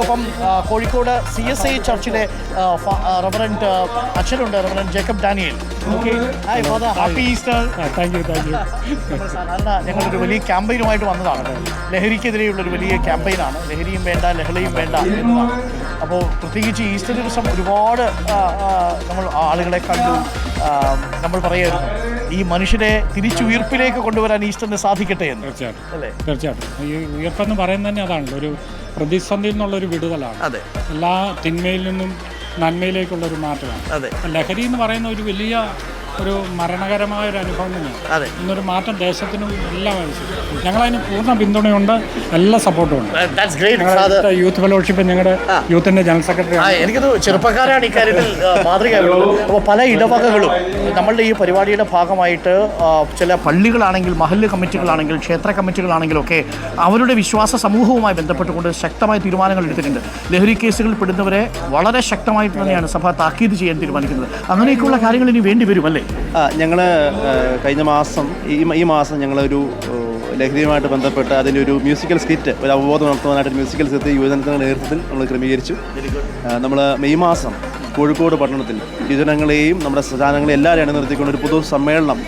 ഒപ്പം Kozhikode C S I ചർച്ചിലെ reverend അച്ഛനുണ്ട് reverend Jacob Daniel. Happy Easter സാധാരണ ഞങ്ങളൊരു വലിയ ക്യാമ്പയിനുമായിട്ട് വന്നതാണ്. ലഹരിക്കെതിരെയുള്ള ഒരു വലിയ ക്യാമ്പയിനാണ്. ലഹരിയും വേണ്ട ലഹളയും വേണ്ട എന്നതാണ്. അപ്പോൾ പ്രത്യേകിച്ച് ഈസ്റ്റർ ദിവസം ഒരുപാട് നമ്മൾ ആളുകളെ കണ്ടു നമ്മൾ പറയായിരുന്നു. ഈ മനുഷ്യരെ തിരിച്ചുയർപ്പിലേക്ക് കൊണ്ടുവരാൻ ഈസ്റ്ററിന് സാധിക്കട്ടെ എന്ന്. തീർച്ചയായിട്ടും. അല്ലേ? തീർച്ചയായിട്ടും. ഈ ഉയർപ്പെന്ന് പറയുന്നത് തന്നെ അതാണല്ലോ. ഒരു പ്രതിസന്ധിയിൽ നിന്നുള്ളൊരു വിടുതലാണ്. അതെ. എല്ലാ തിന്മയിൽ നിന്നും നന്മയിലേക്കുള്ള ഒരു മാറ്റമാണ്. അതെ. ലഹരി എന്ന് പറയുന്ന ഒരു വലിയ ഒരു മരണകരമായ ഒരു അനുഭവം തന്നെയാണ്. അതെ. ഇന്നൊരു മാറ്റം ദേശത്തിനും എല്ലാം ആവശ്യം. ഞങ്ങളതിന് പൂർണ പിന്തുണയുണ്ട് എല്ലാ സപ്പോർട്ടും ഉണ്ട്. ദാറ്റ്സ് ഗ്രേറ്റ് ഫാദർ ഞങ്ങളുടെ യൂത്ത് ഫെലോഷിപ്പ് ഞങ്ങളുടെ യൂത്തിന്റെ ജനറൽ സെക്രട്ടറി ആ, എനിക്കത് ചെറുപ്പക്കാരാണ് ഇക്കാര്യത്തിൽ ആ, മാതൃകയായിട്ടുള്ളത്. അപ്പോൾ പല ഇടവകകളും നമ്മളുടെ ഈ പരിപാടിയുടെ ഭാഗമായിട്ട് ആ, ചില പള്ളികളാണെങ്കിൽ മഹല്ല് കമ്മിറ്റികളാണെങ്കിൽ ക്ഷേത്ര കമ്മിറ്റികളാണെങ്കിലൊക്കെ അവരുടെ വിശ്വാസ സമൂഹവുമായി ബന്ധപ്പെട്ടുകൊണ്ട് ശക്തമായ തീരുമാനങ്ങൾ എടുത്തിട്ടുണ്ട്. ലഹരി കേസുകളിൽ പെടുന്നവരെ വളരെ ശക്തമായിട്ട് തന്നെയാണ് സഭ താക്കീത് ചെയ്യാൻ തീരുമാനിക്കുന്നത്. അങ്ങനെയൊക്കെയുള്ള കാര്യങ്ങൾ ഇനി വേണ്ടി വരും അല്ലേ? ഞങ്ങൾ കഴിഞ്ഞ മാസം ഈ ഈ മാസം ഞങ്ങളൊരു ലഹരിയുമായിട്ട് ബന്ധപ്പെട്ട് അതിന്റെ ഒരു മ്യൂസിക്കൽ സ്കിറ്റ് ഒരു അവബോധം നടത്തുവാനായിട്ട് മ്യൂസിക്കൽ സ്കിറ്റ് യുവജനത്തിന്റെ നേതൃത്വത്തിൽ നമ്മൾ ക്രമീകരിച്ചു. നമ്മൾ മെയ് മാസം കോഴിക്കോട് പട്ടണത്തിൽ യുവജനങ്ങളെയും നമ്മുടെ സ്ഥാനങ്ങളെയും എല്ലാവരും അണിനിർത്തിക്കൊണ്ട് ഒരു പൊതു സമ്മേളനം.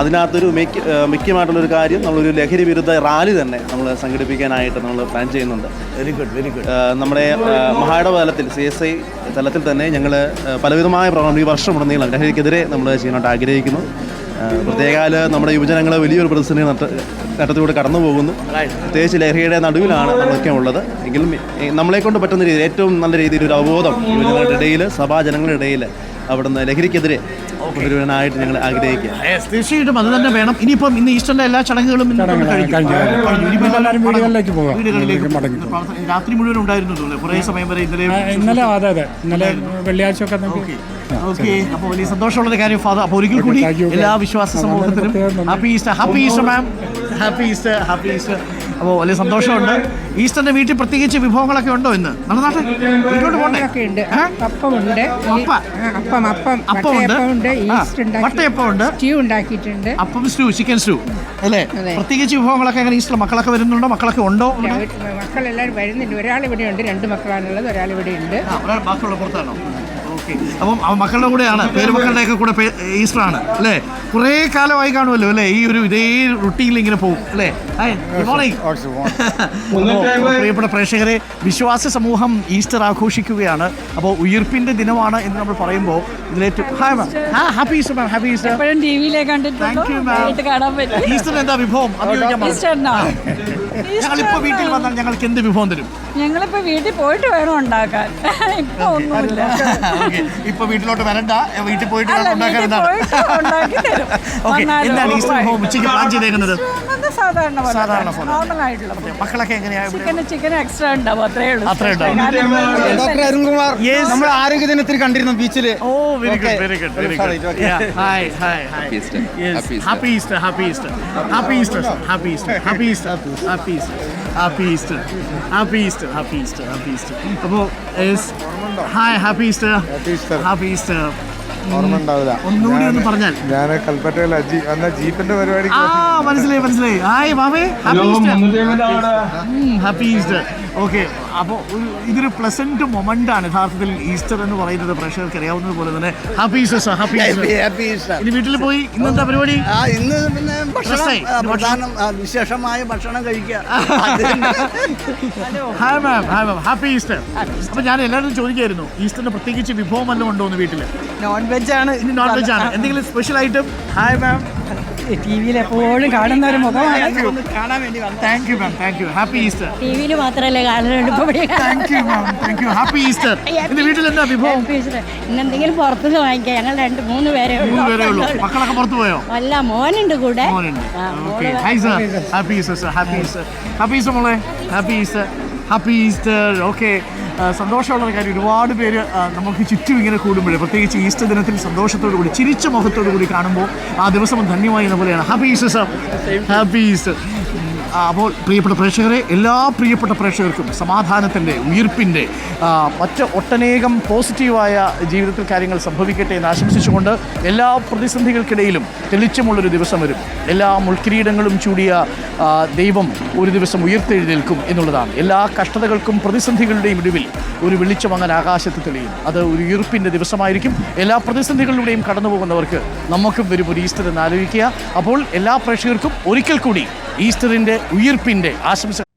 അതിനകത്തൊരു മിക്ക മിക്കമായിട്ടുള്ളൊരു മുഖ്യമായിട്ടുള്ളൊരു കാര്യം നമ്മളൊരു ലഹരി വിരുദ്ധ റാലി തന്നെ നമ്മൾ സംഘടിപ്പിക്കാനായിട്ട് നമ്മൾ പ്ലാൻ ചെയ്യുന്നുണ്ട്. വെരി ഗുഡ് വെരി ഗുഡ് നമ്മുടെ മഹായിടവ തലത്തിൽ സി എസ് ഐ തലത്തിൽ തന്നെ ഞങ്ങൾ പലവിധമായ പ്രവർത്തനം ഈ വർഷം ഉടനീളം ലഹരിക്കെതിരെ നമ്മൾ ചെയ്യാനായിട്ട് ആഗ്രഹിക്കുന്നു. പ്രത്യേകാൽ നമ്മുടെ യുവജനങ്ങൾ വലിയൊരു പ്രതിസന്ധി നട്ടത്തിലൂടെ കടന്നു പോകുന്നു പ്രത്യേകിച്ച് ലഹരിയുടെ നടുവിലാണ് നമ്മളൊക്കെ ഉള്ളത്. എങ്കിലും നമ്മളെ കൊണ്ട് പറ്റുന്ന രീതിയിൽ ഏറ്റവും നല്ല രീതിയിൽ ഒരു അവബോധം യുവജനങ്ങളുടെ ഇടയിൽ സഭാജനങ്ങളുടെ ഇടയിൽ അവിടുന്ന് ലഹരിക്കെതിരെ കൊണ്ടുവരാനായിട്ട് ഞങ്ങൾ ആഗ്രഹിക്കുക. തീർച്ചയായിട്ടും അത് തന്നെ വേണം. ഇനിയിപ്പം ഇന്ന് ഈസ്റ്ററിന്റെ എല്ലാ ചടങ്ങുകളും വീടുകളിലേക്ക് പോകാം. രാത്രി മുഴുവൻ ഉണ്ടായിരുന്നു കുറെ സമയം വരെ ഇന്നലെ ഇന്നലെ അതെ അതെ. ഇന്നലെ വെള്ളിയാഴ്ച ഒക്കെ ഓക്കെ. അപ്പോൾ വലിയ സന്തോഷമുള്ള കാര്യം ഫാദർ. അപ്പോൾ ഒരിക്കൽ കൂടി എല്ലാ വിശ്വാസ സമൂഹത്തിനും happy Easter happy Easter ma'am. Happy Easter happy Easter അപ്പോൾ വലിയ സന്തോഷമുണ്ട്. ഈസ്റ്ററിന്റെ വീട്ടിൽ പ്രത്യേകിച്ച് വിഭവങ്ങളൊക്കെ ഉണ്ടോ ഇന്ന്? നടന്നാട്ടെ വീട്ടിലോട്ട് പോകണ്ടേ ഉണ്ട് അപ്പമുണ്ട്. അപ്പം? അപ്പം അപ്പം. അപ്പമുണ്ട്? വട്ടയപ്പമുണ്ട് സ്റ്റ്യൂ ഉണ്ടാക്കിയിട്ടുണ്ട്. അപ്പം സ്റ്റൂ ചിക്കൻ സ്റ്റൂ. അല്ലേ. പ്രത്യേകിച്ച് വിഭവങ്ങളൊക്കെ അങ്ങനെ ഈസ്റ്റർ മക്കളൊക്കെ വരുന്നുണ്ടോ? മക്കളൊക്കെ ഉണ്ടോ? മക്കളെല്ലാവരും വരുന്നുണ്ട്. ഒരാൾ ഇവിടെ ഉണ്ട് രണ്ട് മക്കളാണുള്ളത് ഒരാൾ ഇവിടെ ഉണ്ട് ബാക്കിയുള്ള പുറത്താണോ? അപ്പം അവൻ മക്കളുടെ കൂടെയാണ് പേരുമക്കളുടെ ഒക്കെ കൂടെ ഈസ്റ്ററാണ് ഈസ്റ്റർ ആണ് അല്ലേ? കുറേ കാലമായി കാണുമല്ലോ അല്ലേ? ഈ ഒരു ഇതേ റുട്ടീനിൽ ഇങ്ങനെ പോകും അല്ലേ? പ്രിയപ്പെട്ട പ്രേക്ഷകരെ വിശ്വാസ സമൂഹം ഈസ്റ്റർ ആഘോഷിക്കുകയാണ്. അപ്പോൾ ഉയിർപ്പിന്റെ ദിനമാണ് എന്ന് നമ്മൾ പറയുമ്പോൾ ഇതിലേറ്റവും hi ma'am happy Easter ma'am happy Easter എപ്പോഴും ടി വിയിലെ ഈസ്റ്റർ എന്താ വിഭവം? അത് ഞങ്ങളിപ്പോൾ വീട്ടിൽ വന്നാൽ ഞങ്ങൾക്ക് എന്ത് വിഭവം തരും? ഞങ്ങളിപ്പോ വീട്ടിൽ പോയിട്ട് വേണം ഉണ്ടാക്കാൻ. ഇപ്പൊ ഒന്നുമില്ല. ഇപ്പൊ വീട്ടിലോട്ട് വരണ്ട. വീട്ടിൽ പോയിട്ട് ഉണ്ടാക്കാൻ എന്താണ് ഈ ഹോം ഉച്ചയ്ക്ക് പ്ലാൻ ചെയ്തേക്കുന്നത്? സാധാരണ പോലെ സാധാരണ പോലെ. നോർമൽ ആയിട്ടുള്ള മക്കളൊക്കെ എങ്ങനെയാ ഇവിടെ? ചിക്കൻ ചിക്കൻ എക്സ്ട്രാ ഉണ്ടാവും അത്രേ ഉള്ളൂ അത്രേ ഉണ്ടാവും. ഡോക്ടർ അരുൺകുമാർ. നമ്മൾ ആരോഗ്യ ദിനത്തിൽ കണ്ടിരുന്നു ബീച്ചിൽ ഓ very good. Very good very good. Hi hi. Happy Easter. Happy Easter happy Easter happy Easter happy Easter happy Easter happy Easter happy Easter happy Easter happy Easter happy Easter അപ്പോൾ hi happy Easter Easter. Happy Easter ഓർമ്മ ഉണ്ടാവില്ല ഒന്നുകൂടി ഒന്ന് പറഞ്ഞാൽ. ഞാൻ കൽപ്പറ്റയിൽ അജി അന്ന ജീപ്പിന്റെ പരിപാടി ആ മനസ്സിലായി മനസ്സിലായി. Hi മാമേ happy Easter happy Easter okay അപ്പോൾ ഇതൊരു പ്ലസന്റ് മൊമെന്റ് ആണ് യഥാർത്ഥത്തിൽ ഈസ്റ്റർ എന്ന് പറയുന്നത് പ്രേക്ഷകർക്ക് അറിയാവുന്നത് പോലെ തന്നെ. Happy Easter happy happy Easter ഇനി വീട്ടിൽ പോയി ഇന്നെന്താ പരിപാടി? ആ ഇന്ന് പിന്നെ ഭക്ഷണം. പ്രധാനം വിശേഷമായ ഭക്ഷണം കഴിക്കുക. Hi ma'am hi ma'am happy Easter അപ്പോൾ ഞാൻ എല്ലാവരും ചോദിക്കായിരുന്നു ഈസ്റ്ററിന് പ്രത്യേകിച്ച് വിഭവം വല്ലതും ഉണ്ടോ എന്ന് വീട്ടിൽ നോൺ വെജ് ആണ്. ഇനി നോൺ വെജ് ആണ്. എന്തെങ്കിലും സ്പെഷ്യൽ ഐറ്റം ഹായ് മാം ടി വിയിൽ എപ്പോഴും കാണുന്ന ഒരു മുഖമാണ്. കാണാൻ വേണ്ടി thank you ma'am thank you happy Easter T വിയിൽ മാത്രമല്ലേ കാണലുണ്ട് thank you ma'am thank you happy Easter ഇന്ന് വീട്ടിൽ എന്താ വിഭവം? ഇന്നെന്തെങ്കിലും പുറത്തുനിന്ന് വാങ്ങിക്കാം. ഞങ്ങൾ രണ്ട് മൂന്ന് പേരെ മൂന്ന് പേരേ ഉള്ളൂ. മക്കളൊക്കെ പുറത്തു പോയോ? അല്ല മോനുണ്ട് കൂടെ. മോനുണ്ട്. Okay hi sir happy Easter sir happy Easter happy Easter മോളെ. Happy Easter happy Easter okay സന്തോഷമുള്ള കാര്യം ഒരുപാട് പേര് നമുക്ക് ചുറ്റും ഇങ്ങനെ കൂടുമ്പോഴേ പ്രത്യേകിച്ച് ഈസ്റ്റർ ദിനത്തിൽ സന്തോഷത്തോടു കൂടി ചിരിച്ച മുഖത്തോടു കൂടി കാണുമ്പോൾ ആ ദിവസം ധന്യമായി എന്ന പോലെയാണ്. Happy Easter sir happy Easter അപ്പോൾ പ്രിയപ്പെട്ട പ്രേക്ഷകരെ എല്ലാ പ്രിയപ്പെട്ട പ്രേക്ഷകർക്കും സമാധാനത്തിന്റെ ഉയർപ്പിന്റെ മറ്റ് ഒട്ടനേകം പോസിറ്റീവായ ജീവിതത്തിൽ കാര്യങ്ങൾ സംഭവിക്കട്ടെ എന്ന് ആശംസിച്ചുകൊണ്ട് എല്ലാ പ്രതിസന്ധികൾക്കിടയിലും തെളിച്ചമുള്ളൊരു ദിവസം വരും. എല്ലാ മുൾക്കിരീടങ്ങളും ചൂടിയ ദൈവം ഒരു ദിവസം ഉയർത്തെഴുന്നേൽക്കും എന്നുള്ളതാണ്. എല്ലാ കഷ്ടതകൾക്കും പ്രതിസന്ധികളുടെയും ഇടിവിൽ ഒരു വെളിച്ചം അങ്ങനെ ആകാശത്ത് തെളിയും. അത് ഒരു ഉയർപ്പിന്റെ ദിവസമായിരിക്കും. എല്ലാ പ്രതിസന്ധികളിലൂടെയും കടന്നു പോകുന്നവർക്ക് നമുക്കും വരും ഒരു ഈസ്റ്റർ എന്ന് ആലോചിക്കുക. അപ്പോൾ എല്ലാ പ്രേക്ഷകർക്കും ഒരിക്കൽ കൂടി ഈസ്റ്ററിന്റെ ഉയിർപ്പിന്റെ ആശംസ